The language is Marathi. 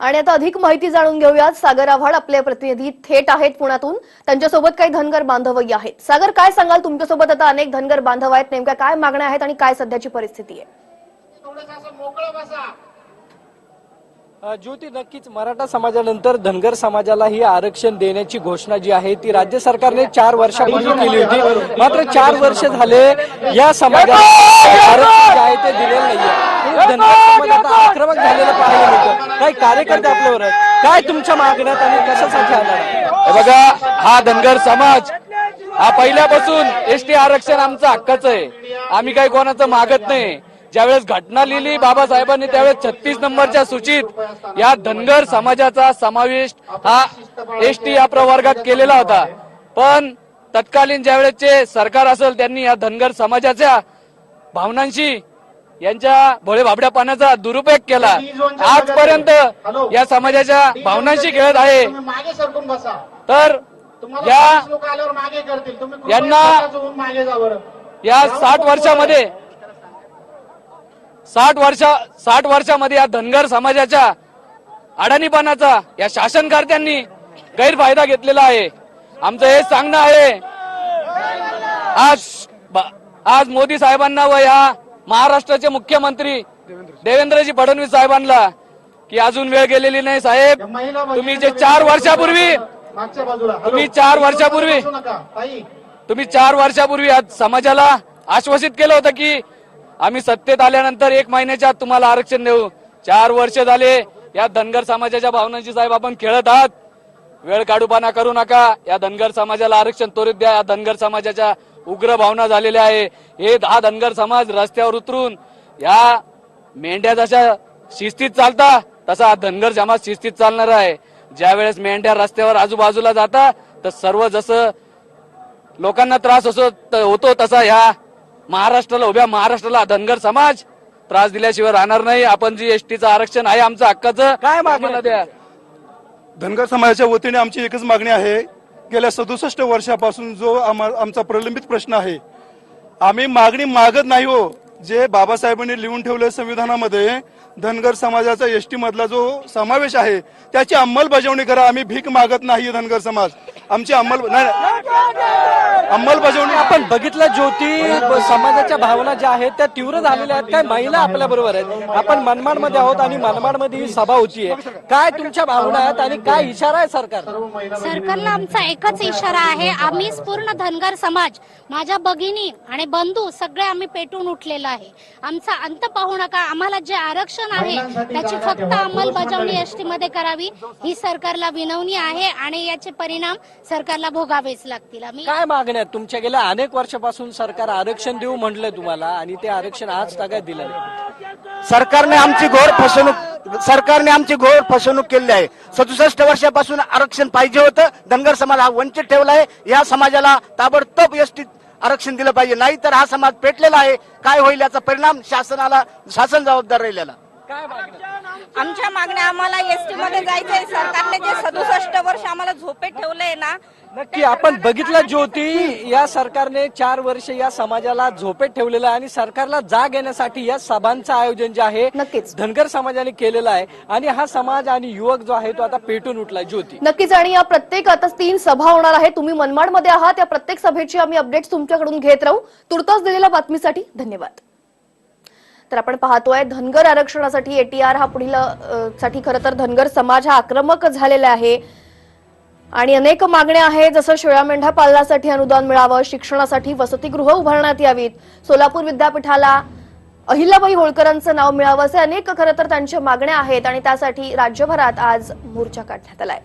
आणि आता अधिक माहिती जाणून घेऊयात. सागर आव्हाड आपले प्रतिनिधी थेट आहेत पुण्यातून. त्यांच्यासोबत काही धनगर बांधवही आहेत. सागर काय सांगाल? तुमच्यासोबत आता अनेक धनगर बांधव आहेत. नेमक्या काय मागण्या आहेत आणि काय सध्याची परिस्थिती आहे? ज्योती नक्कीच मराठा समाजानंतर धनगर समाजाला ही आरक्षण देण्याची घोषणा जी आहे ती राज्य सरकारने चार वर्षापूर्वी केली होती. मात्र चार वर्ष झाले या समाजाला आरक्षण जे आहे ते दिलेलं नाहीये. धनगर आक्रमक झालेलं पाहायला मिळतं. काही कार्यकर्ते आपल्यावर आहेत. काय तुमच्या मागण्यात आणि कशासाठी आला? हे बघा हा धनगर समाज हा पहिल्यापासून एस टी आरक्षण आमचं हक्काचं आहे. आम्ही काही कोणाचं मागत नाही. ज्यावेळेस घटना लिहिली बाबासाहेबांनी त्यावेळेस छत्तीस नंबरच्या सूचीत या धनगर समाजाचा समावेश हा एस टी या प्रवर्गात केलेला होता. पण तत्कालीन ज्यावेळेसचे सरकार असेल त्यांनी या धनगर समाजाच्या भावनांशी यांच्या भोळे भाबड्या पाण्याचा दुरुपयोग केला. आजपर्यंत या समाजाच्या भावनांशी खेळत आहे. तर यांना- या साठ वर्षामध्ये साठ वर्षा साठ वर्षामध्ये या धनगर समाजाच्या अडाणीपणाचा या शासनकर्त्यांनी गैरफायदा घेतलेला आहे. आमचं हे सांगणं आहे. आज आज मोदी साहेबांना व या महाराष्ट्राचे मुख्यमंत्री देवेंद्रजी फडणवीस साहेबांना की अजून वेळ गेलेली नाही साहेब. तुम्ही जे चार वर्षापूर्वी. तुम्ही चार वर्षापूर्वी- तुम्ही चार वर्षापूर्वी आज समाजाला आश्वासित केलं होतं की आम्ही सत्तेत आल्यानंतर एक महिन्याच्या आत तुम्हाला आरक्षण देऊ. चार वर्ष झाले या धनगर समाजाच्या भावनांची साहेब आपण खेळत आहात. वेळ काढूपाना करू नका. या धनगर समाजाला आरक्षण त्वरित द्या. या धनगर समाजाच्या उग्र भावना झालेल्या आहे. हे हा धनगर समाज रस्त्यावर उतरून या मेंढ्या जशा शिस्तीत चालता तसा हा धनगर समाज शिस्तीत चालणार आहे. ज्या वेळेस मेंढ्या रस्त्यावर आजूबाजूला जाता तर सर्व जसं लोकांना त्रास असो होतो तसा ह्या महाराष्ट्राला उभ्या महाराष्ट्राला धनगर समाज त्रास दिल्याशिवाय राहणार नाही. आपण जी एसटीचं आरक्षण आहे आमचं हक्काचं काय मागणी? द्या. धनगर समाजाच्या वतीने आमची एकच मागणी आहे. गेल्या सदुसष्ट वर्षापासून जो आम्हा- आमचा प्रलंबित प्रश्न आहे आम्ही मागणी मागत नाही हो. जे बाबासाहेबांनी लिहून ठेवलं संविधानामध्ये धनगर समाजाचा एसटी मधला जो समावेश आहे त्याची अंमलबजावणी करा. आम्ही भीक मागत नाही धनगर समाज. आमची अंमल नाही. अंमलबजावणी आपण बघितलं ज्योती समाजाच्या भावना ज्या आहेत त्या तीव्र झालेल्या आहेत. काय महिला आपल्या बरोबर आहेत? आपण मनमाडमध्ये आहोत आणि मनमाडमध्ये ही सभा होतीये. काय तुमच्या भावना आहेत आणि काय इशारा आहे सरकार? सरकारला आमचा एकच इशारा आहे. आम्हीच पूर्ण धनगर समाज माझ्या भगिनी आणि बंधू सगळे आम्ही पेटून उठलेलो आहे. आमचा अंत पाहू नका. आम्हाला जे आरक्षण आहे त्याची फक्त अंमलबजावणी एसटी मध्ये करावी. ही सरकारला विनवणी आहे आणि याचे परिणाम सरकारला भोगावेच लागतील. आम्ही काय मागण्या आहेत तुमच्या गेल्या अनेक वर्षापासून सरकार आरक्षण देऊ म्हटलंय तुम्हाला आणि ते आरक्षण आज तागात दिलं नाही. सरकारने आमची घोर फसवणूक सरकारने आमची घोर फसवणूक केली आहे. सदुसष्ट वर्षापासून आरक्षण पाहिजे होतं. धनगर समाज हा वंचित ठेवला आहे. या समाजाला ताबडतोब एसटी आरक्षण दिलं पाहिजे. नाही तर हा समाज पेटलेला आहे. काय होईल याचा परिणाम शासनाला शासन जबाबदार राहिलेला. काय आमच्या मागण्या आम्हाला एसटी मध्ये जायचंय. सरकारने जे सदुसष्ट वर्ष आम्हाला झोपेत ठेवलंय ना नक्की आपण बघितलं ज्योती या सरकारने चार वर्ष या समाजाला झोपेत ठेवलेलं आहे आणि सरकारला जाग येण्यासाठी या सभांचं आयोजन जे आहे नक्कीच. धनगर समाजाने केलेलं आहे. आणि हा समाज आणि युवक जो आहे तो आता पेटून उठलाय. ज्योती. नक्कीच आणि या प्रत्येक आता तीन सभा होणार आहेत. तुम्ही मनमाडमध्ये आहात. या प्रत्येक सभेची आम्ही अपडेट्स तुमच्याकडून घेत राहू. तुर्तास दिलेल्या बातमीसाठी धन्यवाद. तर आपण पाहतोय धनगर आरक्षणासाठी एटीआर हा पुढील साठी खरं तर धनगर समाज हा आक्रमक झालेला आहे. आणि अनेक मागण्या आहेत जसं शेळ्या मेंढ्या पालनासाठी अनुदान मिळावं शिक्षणासाठी वसतिगृह उभारण्यात यावीत सोलापूर विद्यापीठाला अहिल्याबाई होळकरांचं नाव मिळावं असे अनेक खरं तर त्यांच्या मागण्या आहेत आणि त्यासाठी राज्यभरात आज मोर्चा काढण्यात आलाय.